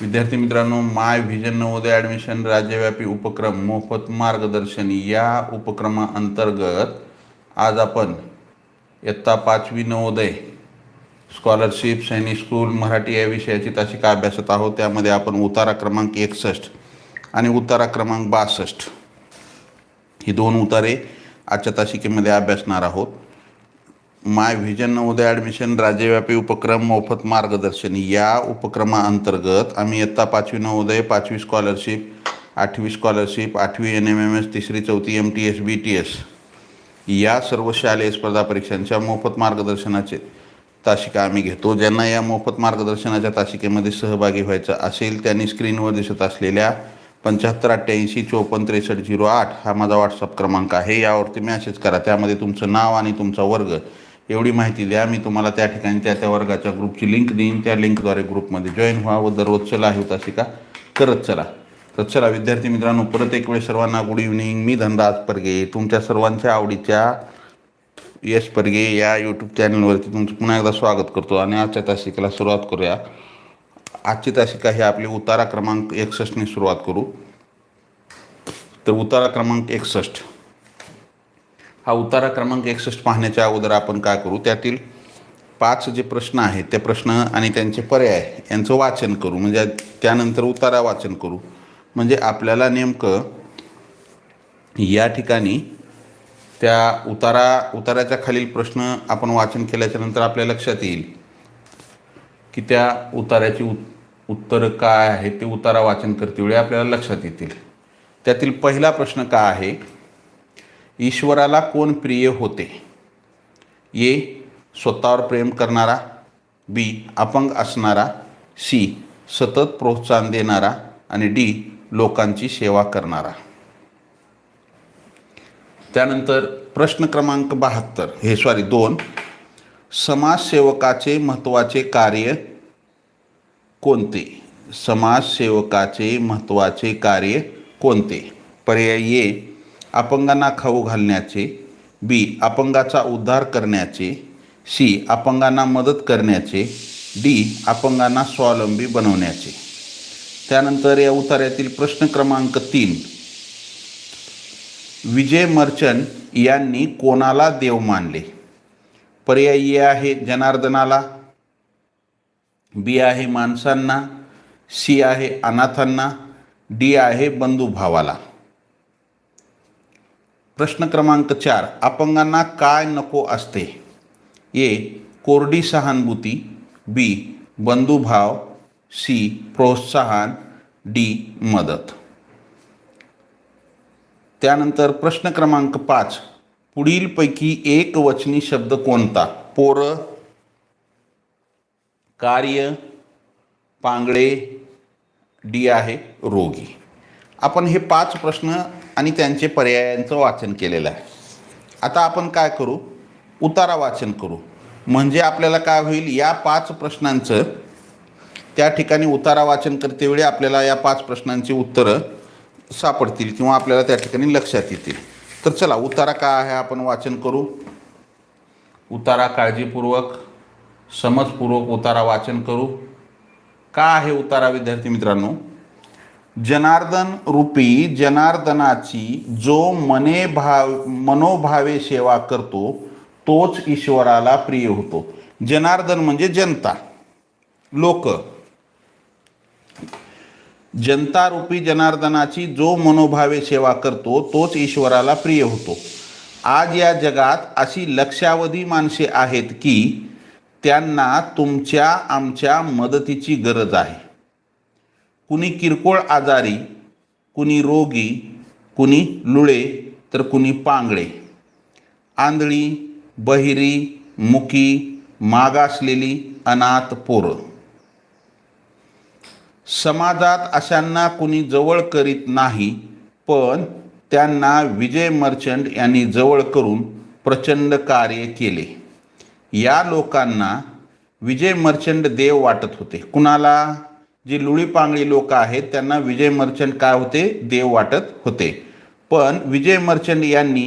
विद्यार्थी मित्रांनो माय vision Navodaya admission राज्यव्यापी उपक्रम मोफत मार्गदर्शन या उपक्रमाअंतर्गत आज आपण इयत्ता पाचवी नवोदय स्कॉलरशिप सैनिक स्कूल मराठी या विषयाची तासिका अभ्यासत आहोत? त्यामध्ये आपण उतारा क्रमांक एकसष्ट आणि उतारा क्रमांक बासष्ट ही दोन उतारे आजच्या तासिकेमध्ये अभ्यासणार आहोत. माय व्हिजन नवोदय ॲडमिशन राज्यव्यापी उपक्रम मोफत मार्गदर्शन. या उपक्रमाअंतर्गत आम्ही इयत्ता पाचवी नवोदय पाचवी स्कॉलरशिप आठवी स्कॉलरशिप आठवी एन एम एम एस तिसरी चौथी M T S B T S या सर्व शालेय स्पर्धा परीक्षांच्या मोफत मार्गदर्शनाचे तासिका आम्ही घेतो. ज्यांना या मोफत मार्गदर्शनाच्या तासिकेमध्ये सहभागी व्हायचं असेल त्यांनी स्क्रीनवर दिसत असलेल्या पंच्याहत्तर अठ्ठ्याऐंशी चोपन्न त्रेसष्ट झिरो आठ हा माझा व्हॉट्सअप क्रमांक आहे. यावरती मॅसेज करा. त्यामध्ये तुमचं नाव आणि तुमचा वर्ग एवढी माहिती द्या. मी तुम्हाला त्या ठिकाणी त्या त्या वर्गाच्या ग्रुपची लिंक देईन. त्या लिंकद्वारे ग्रुपमध्ये जॉईन व्हा व दररोजचं लाईव्ह तासिका करत चला. तर चला विद्यार्थी मित्रांनो परत एक वेळ सर्वांना गुड इव्हनिंग मी धनराज परगे. तुमच्या सर्वांच्या आवडीच्या यश परगे या यूट्यूब चॅनलवरती तुमचं पुन्हा एकदा स्वागत करतो. आणि आजच्या तासिकेला सुरुवात करूया. आजची तासिका ही आपली उतारा क्रमांक एकसष्टने सुरुवात करू. तर उतारा क्रमांक एकसष्ट. हा उतारा क्रमांक एकसष्ट पाहण्याच्या अगोदर आपण काय करू? त्यातील पाच जे प्रश्न आहेत ते प्रश्न आणि त्यांचे पर्याय यांचं वाचन करू. म्हणजे त्यानंतर उतारा वाचन करू. म्हणजे आपल्याला नेमकं या ठिकाणी त्या उतारा उताराच्या खालील प्रश्न आपण वाचन केल्याच्यानंतर आपल्या लक्षात येईल की त्या उताराची उत उत्तरं काय आहे ते उतारा वाचन करतेवेळी आपल्याला लक्षात येतील. त्यातील पहिला प्रश्न काय आहे? ईश्वराला कोण प्रिय होते? ए स्वतःवर प्रेम करणारा बी अपंग असणारा सी सतत प्रोत्साहन देणारा आणि डी लोकांची सेवा करणारा. त्यानंतर प्रश्न क्रमांक बहात्तर. हे सॉरी दोन. समाजसेवकाचे महत्त्वाचे कार्य कोणते? समाजसेवकाचे महत्त्वाचे कार्य कोणते? पर्याय ए अपंगांना खाऊ घालण्याचे बी अपंगाचा उद्धार करण्याचे सी अपंगांना मदत करण्याचे डी अपंगांना स्वावलंबी बनवण्याचे. त्यानंतर या उतार्यातील प्रश्न क्रमांक तीन. विजय मर्चंट यांनी कोणाला देव मानले? पर्याय ए आहे जनार्दनाला बी आहे माणसांना सी आहे अनाथांना डी आहे बंधुभावाला. प्रश्न क्रमांक चार अपंगांना काय नको असते? ए कोरडी सहानुभूती बी बंधुभाव सी प्रोत्साहन डी मदत. त्यानंतर प्रश्न क्रमांक पाच पुढीलपैकी एक वचनी शब्द कोणता? पोर कार्य पांगळे डी आहे रोगी. आपण हे पाच प्रश्न आणि त्यांचे पर्यायांचं वाचन केलेलं आहे. आता आपण काय करू? उतारा वाचन करू. म्हणजे आपल्याला काय होईल? या पाच प्रश्नांचं त्या ठिकाणी उतारा वाचन करतेवेळी आपल्याला या पाच प्रश्नांची उत्तरं सापडतील किंवा आपल्याला त्या ठिकाणी लक्षात येतील. तर चला उतारा काय आहे? आपण वाचन करू. उतारा काळजीपूर्वक समजपूर्वक उतारा वाचन करू. का आहे उतारा विद्यार्थी मित्रांनो? जनार्दन रूपी जनार्दनाची जो मने भाव मनोभावे सेवा करतो तोच ईश्वराला प्रिय होतो. जनार्दन म्हणजे जनता. लोक. जनता रूपी जनार्दनाची जो मनोभावे सेवा करतो तोच ईश्वराला प्रिय होतो. आज या जगात अशी लक्षावधी माणसे आहेत की त्यांना तुमच्या आमच्या मदतीची गरज आहे. कुणी किरकोळ आजारी कुणी रोगी कुणी लुळे तर कुणी पांगळे. आंधळी बहिरी मुकी मागासलेली अनाथ पोरं. समाजात अशांना कुणी जवळ करीत नाही पण त्यांना विजय मर्चंट यांनी जवळ करून प्रचंड कार्य केले. या लोकांना विजय मर्चंट देव वाटत होते. कुणाला? जी लुळी पांगळी लोक आहेत त्यांना विजय मर्चंट काय होते? देव वाटत होते. पण विजय मर्चंट यांनी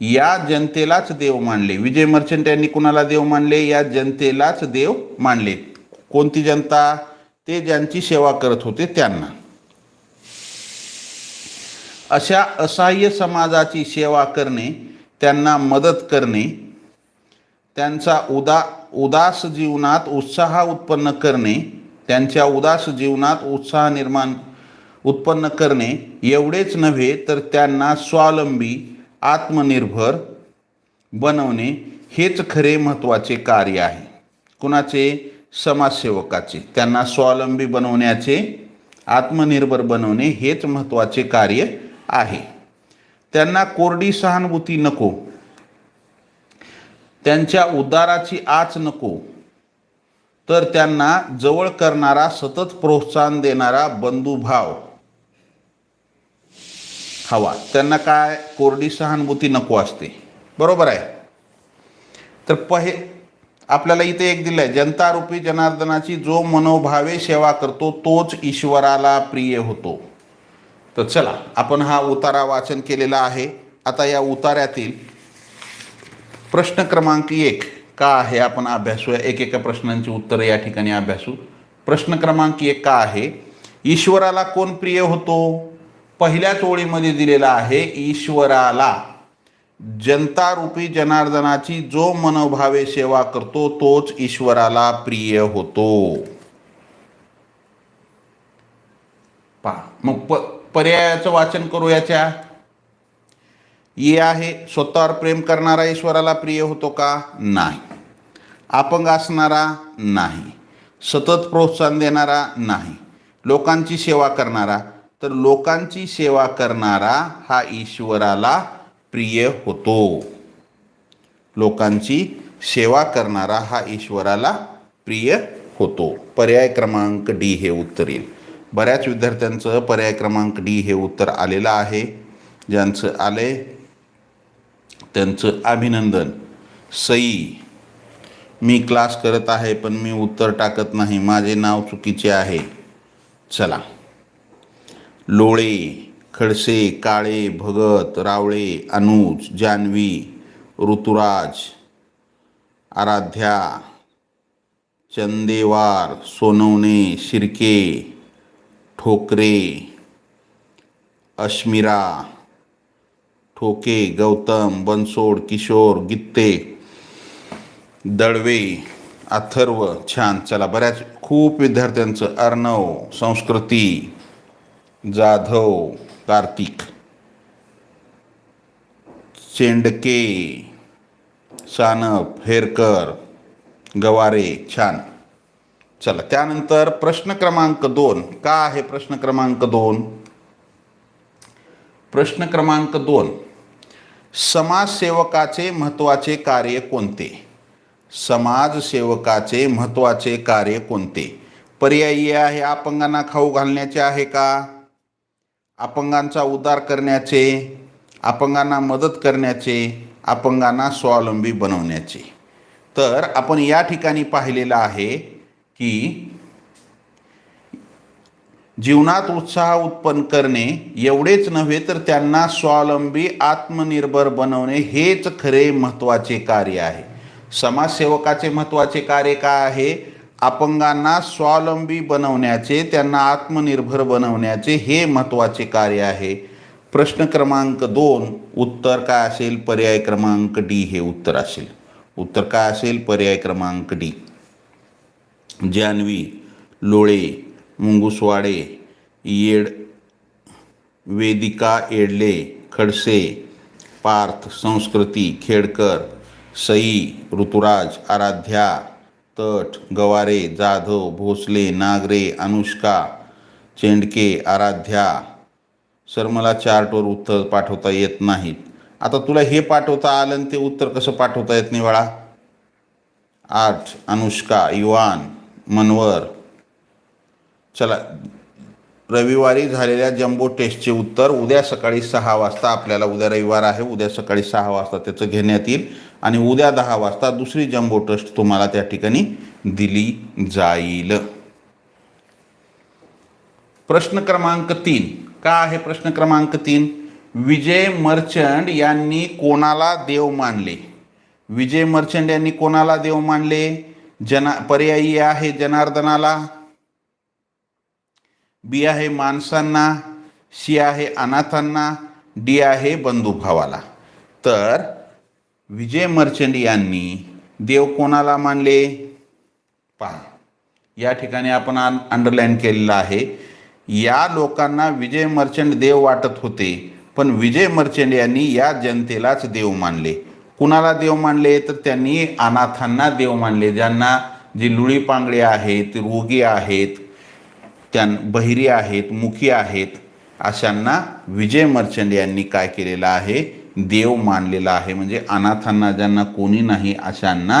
या जनतेलाच देव मानले. विजय मर्चंट यांनी कुणाला देव मानले? या जनतेलाच देव मानले. कोणती जनता? ते ज्यांची सेवा करत होते त्यांना. अशा असहाय्य समाजाची सेवा करणे त्यांना मदत करणे त्यांचा उदा उदास जीवनात उत्साह उत्पन्न करणे त्यांच्या उदास जीवनात उत्साह निर्माण उत्पन्न करणे एवढेच नव्हे तर त्यांना स्वावलंबी आत्मनिर्भर बनवणे हेच खरे महत्त्वाचे कार्य आहे. कुणाचे? समाजसेवकाचे. त्यांना स्वावलंबी बनवण्याचे आत्मनिर्भर बनवणे हेच महत्त्वाचे कार्य आहे. त्यांना कोरडी सहानुभूती नको. त्यांच्या उद्धाराची आच नको. तर त्यांना जवळ करणारा सतत प्रोत्साहन देणारा बंधुभाव हवा. त्यांना काय? कोरडी सहानुभूती नको असते. बरोबर आहे? तर पहे आपल्याला इथे एक दिलं आहे जनतारूपी जनार्दनाची जो मनोभावे सेवा करतो तोच ईश्वराला प्रिय होतो. तर चला आपण हा उतारा वाचन केलेला आहे. आता या उतार्यातील प्रश्न क्रमांक एक. का आहे आपण अभ्यासूया एक एका प्रश्नांची उत्तरं या ठिकाणी अभ्यासू. प्रश्न क्रमांक एक का आहे? ईश्वराला कोण प्रिय होतो? पहिल्याच ओळीमध्ये दिलेला आहे ईश्वराला. जनतारूपी जनार्दनाची जो मनोभावे सेवा करतो तोच ईश्वराला प्रिय होतो. पहा मग प पर्यायाचं वाचन करू याच्या ये आहे स्वतःवर प्रेम करणारा ईश्वराला प्रिय होतो का? नाही. अपंग असणारा नाही. सतत प्रोत्साहन देणारा नाही. लोकांची सेवा करणारा. तर लोकांची सेवा करणारा हा ईश्वराला प्रिय होतो. लोकांची सेवा करणारा हा ईश्वराला प्रिय होतो. पर्याय क्रमांक डी हे उत्तर येईल. बऱ्याच विद्यार्थ्यांचं पर्याय क्रमांक डी हे उत्तर आलेलं आहे. ज्यांचं आले त्यांचं अभिनंदन. सई मी क्लास करत आहे पण मी उत्तर टाकत नाही. माझे नाव चुकीचे आहे. चला. लोळे खडसे काळे भगत रावळे अनुज जान्हवी ऋतुराज आराध्या चंदेवार सोनवणे शिर्के ठोकरे अश्मिरा ठोके गौतम बनसोड किशोर गित्ते दळवे अथर्व छान. चला बऱ्याच खूप विद्यार्थ्यांचं अर्णव संस्कृती जाधव कार्तिक चेंडके सानप हेरकर गवारे छान. चला त्यानंतर प्रश्न क्रमांक दोन. का आहे प्रश्न क्रमांक दोन? प्रश्न क्रमांक दोन. समाजसेवकाचे महत्त्वाचे कार्य कोणते? समाजसेवकाचे महत्त्वाचे कार्य कोणते? पर्यायी आहे अपंगांना खाऊ घालण्याचे आहे का? अपंगांचा उद्धार करण्याचे अपंगांना मदत करण्याचे अपंगांना स्वावलंबी बनवण्याचे. तर आपण या ठिकाणी पाहिलेलं आहे की जीवनात उत्साह उत्पन्न करणे एवढेच नव्हे तर त्यांना स्वावलंबी आत्मनिर्भर बनवणे हेच खरे महत्त्वाचे कार्य आहे. समाजसेवकाचे महत्त्वाचे कार्य काय आहे? अपंगांना स्वावलंबी बनवण्याचे त्यांना आत्मनिर्भर बनवण्याचे हे महत्त्वाचे कार्य आहे. प्रश्न क्रमांक दोन उत्तर काय असेल? पर्याय क्रमांक डी हे उत्तर असेल. उत्तर काय असेल? पर्याय क्रमांक डी. जान्हवी लोळे मुंगुसवाडे येड वेदिका येडले खडसे पार्थ संस्कृती खेडकर सई ऋतुराज आराध्या तट गवारे जाधव भोसले नागरे अनुष्का चेंडके आराध्या. सर मला चार्टवर उत्तर पाठवता येत नाहीत. आता तुला हे पाठवता आलं आणि ते उत्तर कसं पाठवता येत नाही बाळा? आठ अनुष्का युवान मनवर चला रविवारी झालेल्या जम्बो टेस्टचे उत्तर उद्या सकाळी सहा वाजता आपल्याला उद्या रविवार आहे. उद्या सकाळी सहा वाजता त्याचं घेण्यात येईल आणि उद्या दहा वाजता दुसरी जम्बो टेस्ट तुम्हाला त्या ठिकाणी दिली जाईल. प्रश्न क्रमांक तीन. का आहे प्रश्न क्रमांक तीन? विजय मर्चंट यांनी कोणाला देव मानले? विजय मर्चंट यांनी कोणाला देव मानले? जना पर्यायी आहे जनार्दनाला. बी आहे माणसांना सी आहे अनाथांना डी आहे बंधुभावाला. तर विजय मर्चंट यांनी देव कोणाला मानले? पहा या ठिकाणी आपण अंडरलाईन केलेलं आहे. या लोकांना विजय मर्चंट देव वाटत होते पण विजय मर्चंट यांनी या जनतेलाच देव मानले. कुणाला देव मानले? तर त्यांनी अनाथांना देव मानले ज्यांना जी लुळी पांगळे आहेत रोगी आहेत त्यां बहिरी आहेत मुखी आहेत अशांना विजय मर्चंट यांनी काय केलेलं आहे? देव मानलेला आहे. म्हणजे अनाथांना ज्यांना कोणी नाही अशांना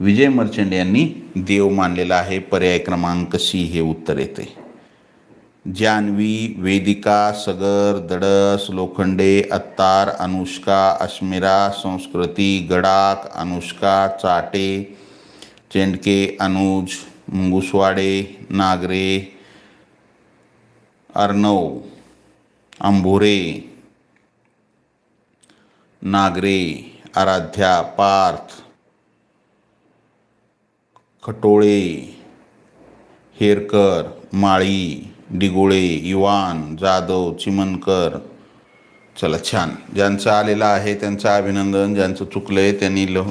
विजय मर्चंट यांनी देव मानलेला आहे. पर्याय क्रमांक सी हे उत्तर येते. जान्हवी वेदिका सगर दडस लोखंडे अत्तार अनुष्का अश्मिरा संस्कृती गडाक अनुष्का चाटे चेंडके अनुज मुंगुसवाडे नागरे अर्णव आंभोरे नागरे आराध्या पार्थ खटोळे हेरकर माळी डिगोळे इवान जाधव चिमनकर चला छान. ज्यांचं आलेलं आहे त्यांचं अभिनंदन ज्यांचं चुकलं आहे त्यांनी लह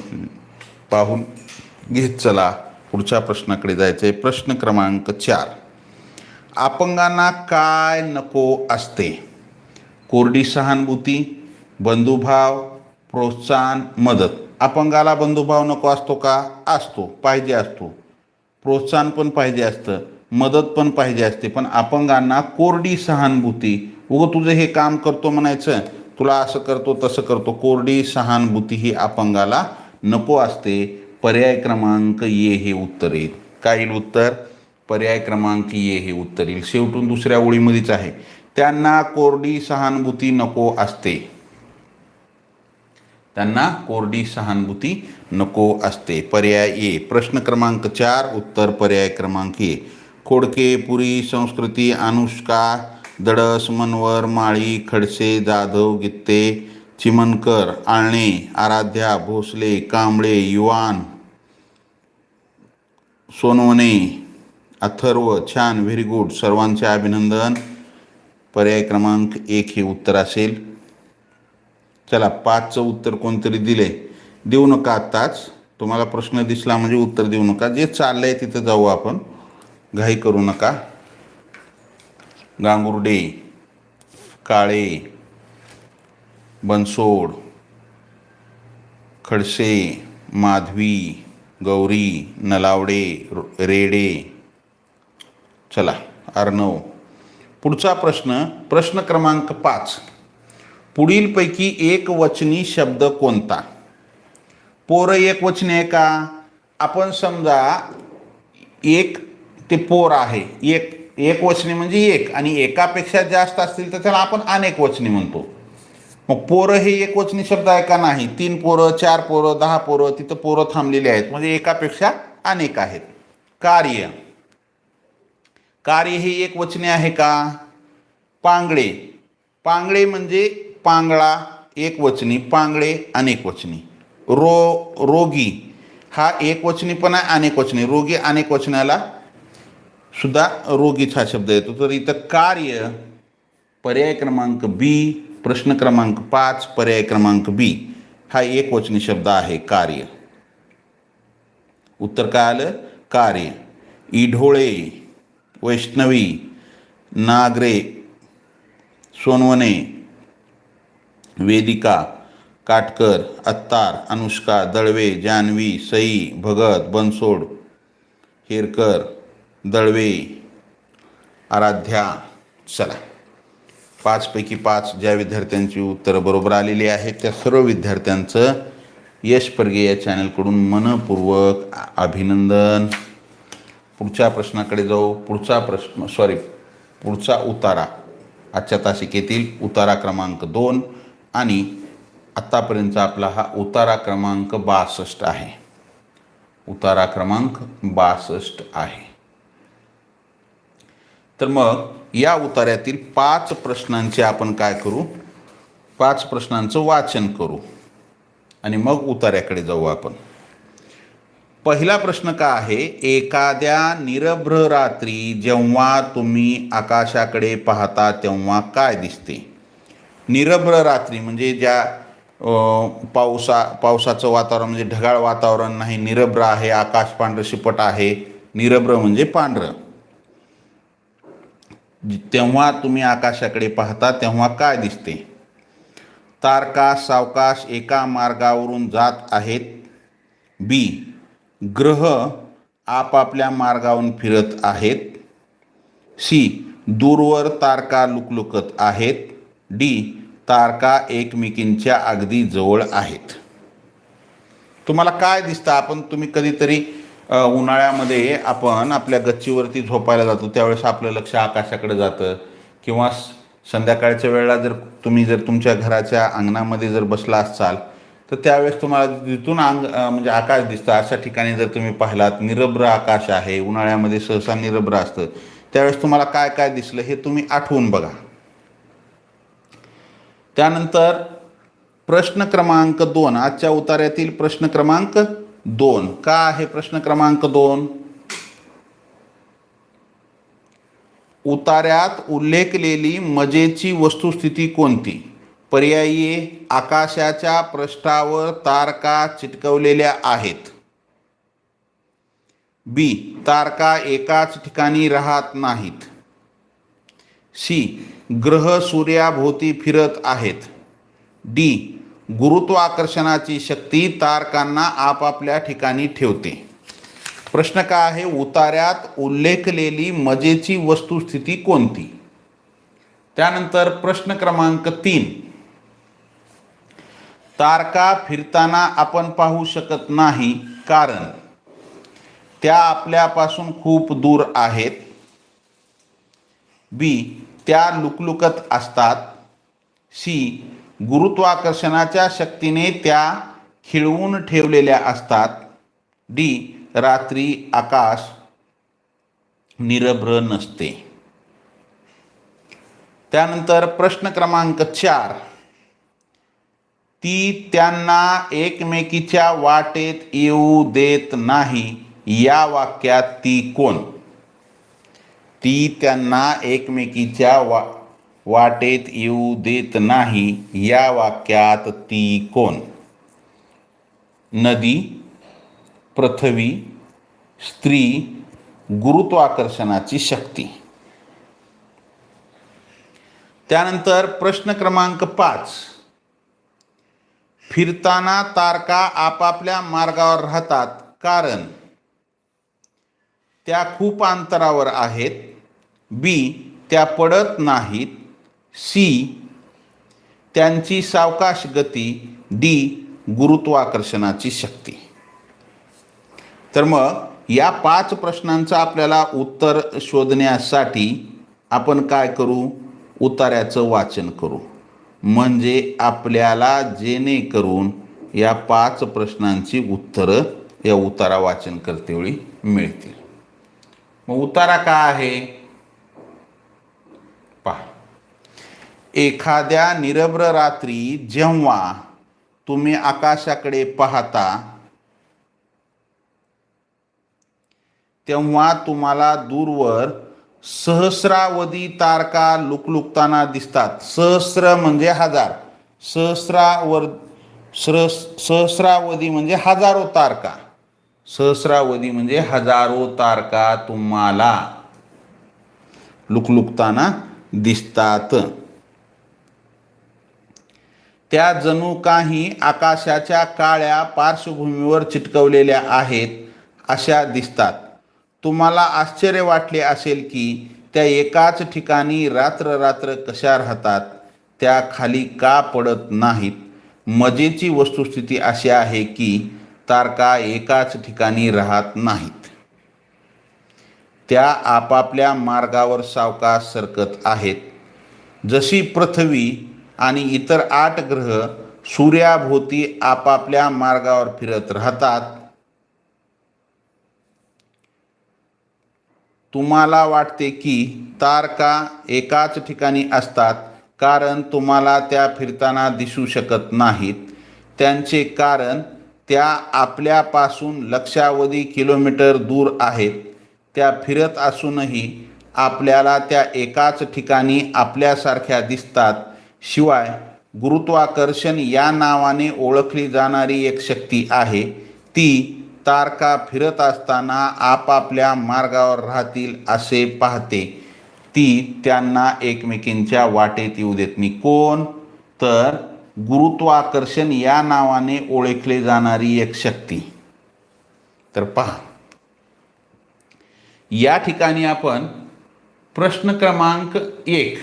पाहून घेत चला. पुढच्या प्रश्नाकडे जायचं आहे प्रश्न क्रमांक चार. अपंगांना काय नको असते? कोरडी सहानुभूती बंधुभाव प्रोत्साहन मदत. अपंगाला बंधुभाव नको असतो का? असतो पाहिजे असतो. प्रोत्साहन पण पाहिजे असतं मदत पण पाहिजे असते. पण अपंगांना कोरडी सहानुभूती उगं तुझं हे काम करतो म्हणायचं तुला असं करतो तसं करतो. कोरडी सहानुभूती ही अपंगाला नको असते. पर्याय क्रमांक ये हे उत्तर येईल काय येईल उत्तर? पर्याय क्रमांक ये हे उत्तरील शेवटून दुसऱ्या ओळीमध्येच आहे. त्यांना कोरडी सहानुभूती नको असते. त्यांना कोरडी सहानुभूती नको असते. पर्याय ए. प्रश्न क्रमांक चार उत्तर पर्याय क्रमांक ए. खोडके पुरी संस्कृती अनुष्का दडस मनवर माळी खडसे जाधव गित्ते चिमनकर आळणे आराध्या भोसले कांबळे युवान सोनवणे अथर्व छान व्हेरी गुड सर्वांचे अभिनंदन. पर्याय क्रमांक एक हे उत्तर असेल. चला पाचचं उत्तर कोणतरी दिले. देऊ नका आत्ताच. तुम्हाला प्रश्न दिसला म्हणजे उत्तर देऊ नका. जे चाललं आहे तिथं जाऊ आपण. घाई करू नका. गांगुर्डे काळे बनसोड खडसे माधवी गौरी नलावडे रो- रेडे चला अर्णव पुढचा प्रश्न प्रश्न क्रमांक पाच. पुढीलपैकी एक वचनी शब्द कोणता? पोरं एक वचनी आहे का? आपण समजा एक ते पोर आहे. एक एक वचनी म्हणजे एक आणि एकापेक्षा जास्त असतील तर त्याला आपण अनेक वचनी म्हणतो. मग पोरं हे एक वचनी शब्द आहे का नाही? तीन पोरं चार पोरं दहा पोरं तिथं पोरं थांबलेली आहेत. म्हणजे एकापेक्षा अनेक आहेत. कार्य. कार्य हे एक वचने आहे का? पांगळे. पांगळे म्हणजे पांगळा एक वचनी. पांगळे अनेक वचनी. रो रोगी. हा एक वचनी पण आहे अनेक वचनी. रोगी अनेक वचनाला सुद्धा रोगीच हा शब्द येतो. तर इथं कार्य पर्याय क्रमांक बी प्रश्न क्रमांक पाच पर्याय क्रमांक बी हा एक वचनी शब्द आहे कार्य. उत्तर काय आलं? कार्य. इढोळे. वैष्णवी नागरे सोनवणे वेदिका काटकर अत्तार अनुष्का दळवे जान्हवी सई भगत बनसोड हेरकर दळवे आराध्या चला. पाचपैकी पाच ज्या विद्यार्थ्यांची उत्तरं बरोबर आलेली आहेत त्या सर्व विद्यार्थ्यांचं यश परगे या चॅनलकडून मनपूर्वक अभिनंदन. पुढच्या प्रश्नाकडे जाऊ. पुढचा प्रश्न सॉरी पुढचा उतारा. आजच्या तासिकेतील उतारा क्रमांक दोन आणि आत्तापर्यंतचा आपला हा उतारा क्रमांक बासष्ट आहे. उतारा क्रमांक बासष्ट आहे. तर मग या उतार्यातील पाच प्रश्नांचे आपण काय करू? पाच प्रश्नांचं वाचन करू. आणि मग उतार्याकडे जाऊ आपण. पहिला प्रश्न का आहे? एखाद्या निरभ्र रात्री जेव्हा तुम्ही आकाशाकडे पाहता तेव्हा काय दिसते? निरभ्र रात्री म्हणजे ज्या पावसा पावसाचं वातावरण म्हणजे ढगाळ वातावरण नाही निरभ्र आहे आकाश पांढरं शिपट आहे. निरभ्र म्हणजे पांढरं. तेव्हा तुम्ही आकाशाकडे पाहता तेव्हा काय दिसते? तारका सावकाश एका मार्गावरून जात आहेत. बी ग्रह आपापल्या मार्गावरून फिरत आहेत. सी दूरवर तारका लुकलुकत आहेत. डी तारका एकमेकींच्या अगदी जवळ आहेत. तुम्हाला काय दिसतं? आपण तुम्ही कधीतरी उन्हाळ्यामध्ये आपण आपल्या गच्चीवरती झोपायला जातो. त्यावेळेस आपलं लक्ष आकाशाकडे जातं. किंवा स- संध्याकाळच्या वेळेला जर तुम्ही जर तुमच्या घराच्या अंगणामध्ये जर बसला असाल तर त्यावेळेस तुम्हाला तिथून अंग म्हणजे आकाश दिसतं. अशा ठिकाणी जर तुम्ही पाहिलात निरभ्र आकाश आहे उन्हाळ्यामध्ये सहसा निरभ्र असतं. त्यावेळेस तुम्हाला काय काय दिसलं हे तुम्ही आठवून बघा. त्यानंतर प्रश्न क्रमांक दोन. आजच्या उतार्यातील प्रश्न क्रमांक दोन. का आहे प्रश्न क्रमांक दोन? उतार्यात उल्लेखलेली मजेची वस्तुस्थिती कोणती? पर्यायी आकाशाच्या पृष्ठावर तारका चिटकवलेल्या आहेत. बी तारका एकाच ठिकाणी राहत नाहीत. सी ग्रह सूर्याभोवती फिरत आहेत. डी गुरुत्वाकर्षणाची शक्ती तारकांना आपापल्या ठिकाणी ठेवते. प्रश्न काय आहे? उतार्यात उल्लेखलेली मजेची वस्तुस्थिती कोणती? त्यानंतर प्रश्न क्रमांक तीन. तारका फिरताना आपण पाहू शकत नाही कारण त्या आपल्यापासून खूप दूर आहेत. बी त्या लुकलुकत असतात. सी गुरुत्वाकर्षणाच्या शक्तीने त्या खिळवून ठेवलेल्या असतात. डी रात्री आकाश निरभ्र नसते. त्यानंतर प्रश्न क्रमांक चार. ती त्यांना एकमेकीच्या वाटेत येऊ देत नाही. या वाक्यात ती कोण? ती त्यांना एकमेकीच्या वा वाटेत येऊ देत नाही. या वाक्यात ती कोण? नदी पृथ्वी स्त्री गुरुत्वाकर्षणाची शक्ती. त्यानंतर प्रश्न क्रमांक पाच. फिरताना तारका आपापल्या मार्गावर राहतात. कारण त्या खूप अंतरावर आहेत. बी त्या पडत नाहीत. सी त्यांची सावकाश गती. डी गुरुत्वाकर्षणाची शक्ती. तर मग या पाच प्रश्नांचं आपल्याला उत्तर शोधण्यासाठी आपण काय करू? उतार्याचं वाचन करू. म्हणजे आपल्याला जेणेकरून या पाच प्रश्नांची उत्तरं या उतारा वाचन करतेवेळी मिळतील. मग उतारा काय आहे? पहा. एखाद्या निरभ्र रात्री जेव्हा तुम्ही आकाशाकडे पाहता तेव्हा तुम्हाला दूरवर सहस्रावधी तारका लुकलुकताना दिसतात. सहस्र म्हणजे हजार. सहस्रावर सहस सहस्रावधी म्हणजे हजारो तारका. सहस्रावधी म्हणजे हजारो तारका तुम्हाला लुकलुकताना दिसतात. त्या जणू काही आकाशाच्या काळ्या पार्श्वभूमीवर चिटकवलेल्या आहेत अशा दिसतात. तुम्हाला आश्चर्य वाटले असेल की त्या एकाच ठिकाणी रात्र रात्र कशा राहतात त्या खाली का पडत नाहीत. मजेची वस्तुस्थिती अशी आहे की तारका एकाच ठिकाणी राहत नाहीत. त्या आपापल्या मार्गावर सावकाश सरकत आहेत. जशी पृथ्वी आणि इतर आठ ग्रह सूर्याभोवती आपापल्या मार्गावर फिरत राहतात तुम्हाला वाटते की तारका एकाच ठिकाणी असतात कारण तुम्हाला त्या फिरताना दिसू शकत नाहीत. त्यांचे कारण त्या आपल्यापासून लक्षावधी किलोमीटर दूर आहेत. त्या फिरत असूनही आपल्याला त्या एकाच ठिकाणी आपल्यासारख्या दिसतात. शिवाय गुरुत्वाकर्षण या नावाने ओळखली जाणारी एक शक्ती आहे. ती तारका फिरत असताना आपापल्या मार्गावर राहतील असे पाहते. ती त्यांना एकमेकींच्या वाटेत येऊ देत नाही. कोण? तर गुरुत्वाकर्षण या नावाने ओळखले जाणारी एक शक्ती. तर पहा. या ठिकाणी आपण प्रश्न क्रमांक एक.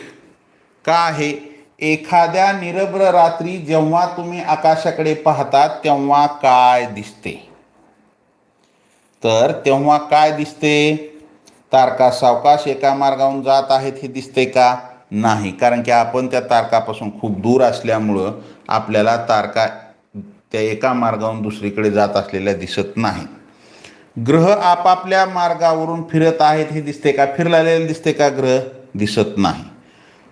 का आहे? एखाद्या निरभ्र रात्री जेव्हा तुम्ही आकाशाकडे पाहता तेव्हा काय दिसते? तर तेव्हा काय दिसते? तारका सावकाश एका मार्गावरून जात आहेत हे दिसते का? नाही. कारण की आपण त्या तारकापासून खूप दूर असल्यामुळं आपल्याला तारका त्या एका मार्गावरून दुसरीकडे जात असलेल्या दिसत नाही. ग्रह आपापल्या मार्गावरून फिरत आहेत हे दिसते का? फिरलेले दिसते का ग्रह? दिसत नाही.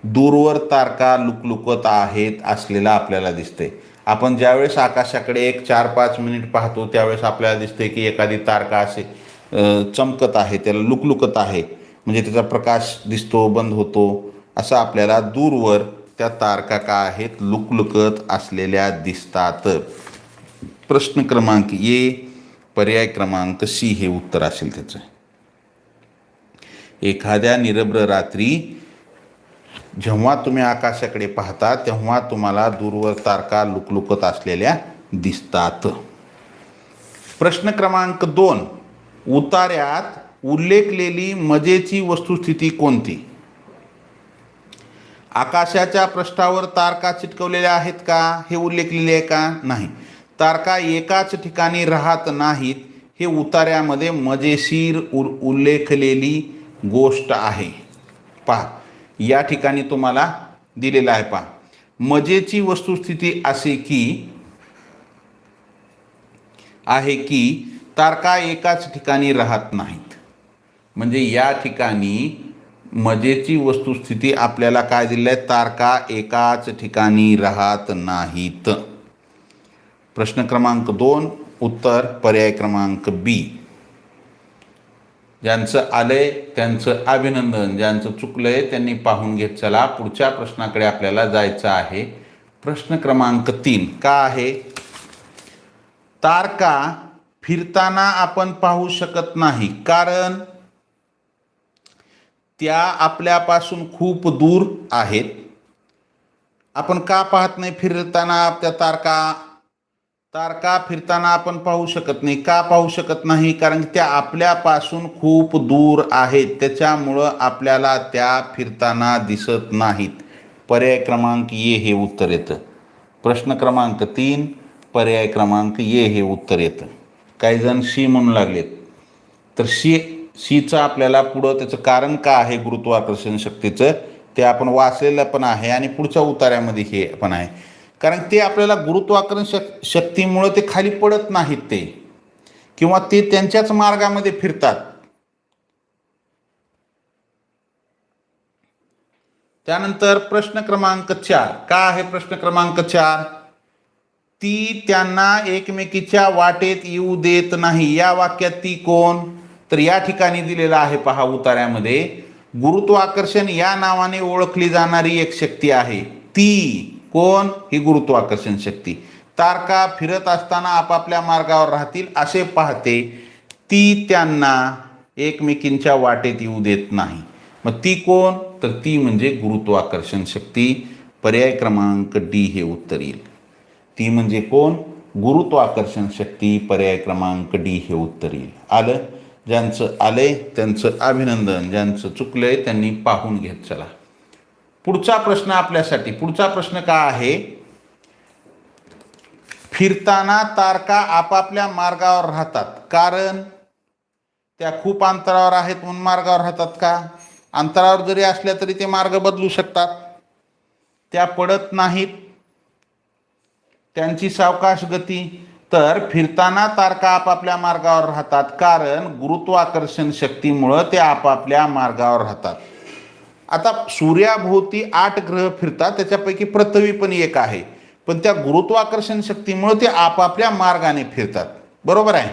दूरवर तारका लुकलुकत आहेत असलेला आपल्याला दिसते. आपण ज्यावेळेस आकाशाकडे एक चार पाच मिनिट पाहतो त्यावेळेस आपल्याला दिसते की एखादी तारका असे चमकत आहे त्याला लुकलुकत आहे. म्हणजे त्याचा प्रकाश दिसतो बंद होतो. असं आपल्याला दूरवर त्या तारका का आहेत लुकलुकत असलेल्या दिसतात. प्रश्न क्रमांक ए पर्याय क्रमांक सी हे उत्तर असेल त्याचं. एखाद्या निरभ्र रात्री जेव्हा तुम्ही आकाशाकडे पाहता तेव्हा तुम्हाला दूरवर तारका लुकलुकत असलेल्या दिसतात. प्रश्न क्रमांक दोन. उतार्यात उल्लेखलेली मजेची वस्तुस्थिती कोणती? आकाशाच्या पृष्ठावर तारका चिटकवलेल्या आहेत का? हे उल्लेखलेले आहे का? नाही. तारका एकाच ठिकाणी राहत नाहीत हे उतार्यामध्ये मजेशीर उल्लेखलेली गोष्ट आहे. पहा. या ठिकाणी तुम्हाला दिलेलं आहे पहा. मजेची वस्तुस्थिती असे की आहे की तारका एकाच ठिकाणी राहत नाहीत. म्हणजे या ठिकाणी मजेची वस्तुस्थिती आपल्याला काय दिली आहे? तारका एकाच ठिकाणी राहत नाहीत. प्रश्न क्रमांक दोन उत्तर पर्याय क्रमांक बी. ज्यांचं आलंय त्यांचं अभिनंदन ज्यांचं चुकलंय त्यांनी पाहून घेत चला. पुढच्या प्रश्नाकडे आपल्याला जायचं आहे. प्रश्न क्रमांक तीन. का आहे? तारका फिरताना आपण पाहू शकत नाही. कारण त्या आपल्यापासून खूप दूर आहेत. आपण का पाहत नाही फिरताना त्या तारका? तारका फिरताना आपण पाहू शकत नाही? का पाहू शकत नाही? कारण की त्या आपल्यापासून खूप दूर आहेत. त्याच्यामुळं आपल्याला त्या फिरताना दिसत नाहीत. पर्याय क्रमांक ये हे उत्तर येतं. प्रश्न क्रमांक तीन पर्याय क्रमांक ये हे उत्तर येतं. काही जण शी म्हणू लागलेत. तर शी शीचं आपल्याला पुढं त्याचं कारण का आहे गुरुत्वाकर्षण शक्तीचं? ते आपण वाचलेलं पण आहे आणि पुढच्या उतार्यामध्ये हे पण आहे. कारण ते आपल्याला गुरुत्वाकर्षण शक शक्तीमुळं ते खाली पडत नाहीत ते. किंवा ते त्यांच्याच मार्गामध्ये फिरतात. त्यानंतर प्रश्न क्रमांक चार. का आहे प्रश्न क्रमांक चार? ती त्यांना एकमेकीच्या वाटेत येऊ देत नाही. या वाक्यात ती कोण? तर या ठिकाणी दिलेला आहे पहा उतार्यामध्ये गुरुत्वाकर्षण या नावाने ओळखली जाणारी एक शक्ती आहे. ती कोण? ही गुरुत्वाकर्षण शक्ती. तारका फिरत असताना आपापल्या मार्गावर राहतील असे पाहते ती त्यांना एकमेकींच्या वाटेत येऊ देत नाही. मग ती कोण? तर ती म्हणजे गुरुत्वाकर्षण शक्ती. पर्याय क्रमांक डी हे उत्तर येईल. ती म्हणजे कोण? गुरुत्वाकर्षण शक्ती. पर्याय क्रमांक डी हे उत्तर येईल. आलं? ज्यांचं आलंय त्यांचं अभिनंदन. ज्यांचं चुकलंय त्यांनी पाहून घेत चला. पुढचा प्रश्न आपल्यासाठी. पुढचा प्रश्न का आहे? फिरताना तारका आपापल्या मार्गावर राहतात. कारण त्या खूप अंतरावर आहेत म्हणून मार्गावर राहतात का? अंतरावर जरी असल्या तरी ते मार्ग बदलू शकतात. त्या पडत नाहीत. त्यांची सावकाश गती. तर फिरताना तारका आपापल्या मार्गावर राहतात. कारण गुरुत्वाकर्षण शक्तीमुळं ते आपापल्या मार्गावर राहतात. आता सूर्याभोवती आठ ग्रह फिरतात त्याच्यापैकी पृथ्वी पण एक आहे. पण त्या गुरुत्वाकर्षण शक्तीमुळे ते आपापल्या मार्गाने फिरतात. बरोबर आहे?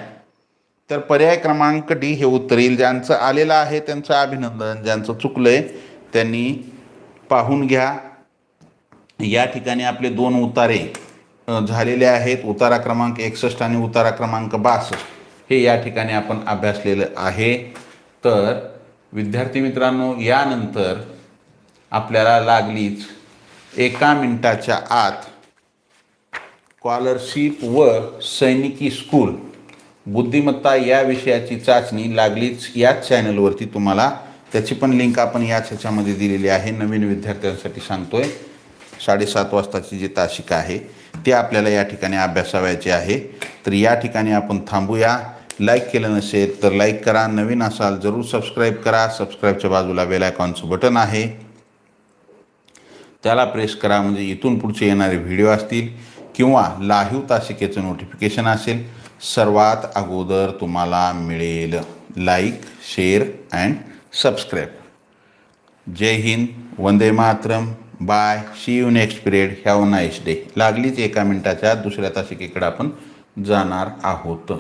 तर पर्याय क्रमांक डी हे उत्तर येईल. ज्यांचं आलेलं आहे त्यांचं अभिनंदन. ज्यांचं चुकलंय त्यांनी पाहून घ्या. या ठिकाणी आपले दोन उतारे झालेले आहेत. उतारा क्रमांक एकसष्ट आणि उतारा क्रमांक बासष्ट. हे या ठिकाणी आपण अभ्यासलेलं आहे. तर विद्यार्थी मित्रांनो यानंतर आपल्याला लागलीच एका मिनटाच्या आत स्कॉलरशिप व सैनिकी स्कूल बुद्धिमत्ता या विषयाची चाचणी लागलीच याच चॅनलवरती तुम्हाला. त्याची पण लिंक आपण याच ह्याच्यामध्ये दिलेली आहे. नवीन विद्यार्थ्यांसाठी सांगतोय. साडेसात वाजताची जी तासिका आहे ती आपल्याला या ठिकाणी अभ्यासावयाची आहे. तर या ठिकाणी आपण थांबूया. लाईक केलं नसेल तर लाईक करा. नवीन असाल जरूर सबस्क्राईब करा. सबस्क्राईबच्या बाजूला बेल आयकॉनचं बटन आहे. त्याला प्रेस करा. म्हणजे इथून पुढचे येणारे व्हिडिओ असतील किंवा लाहीव तासिकेचं नोटिफिकेशन असेल सर्वात अगोदर तुम्हाला मिळेल. लाईक शेअर अँड सबस्क्राईब जय हिंद. वंदे Mataram. Bye see you next period have nice day लागलीच एका मिनिटाच्या दुसऱ्या तासिकेकडे आपण जाणार आहोत.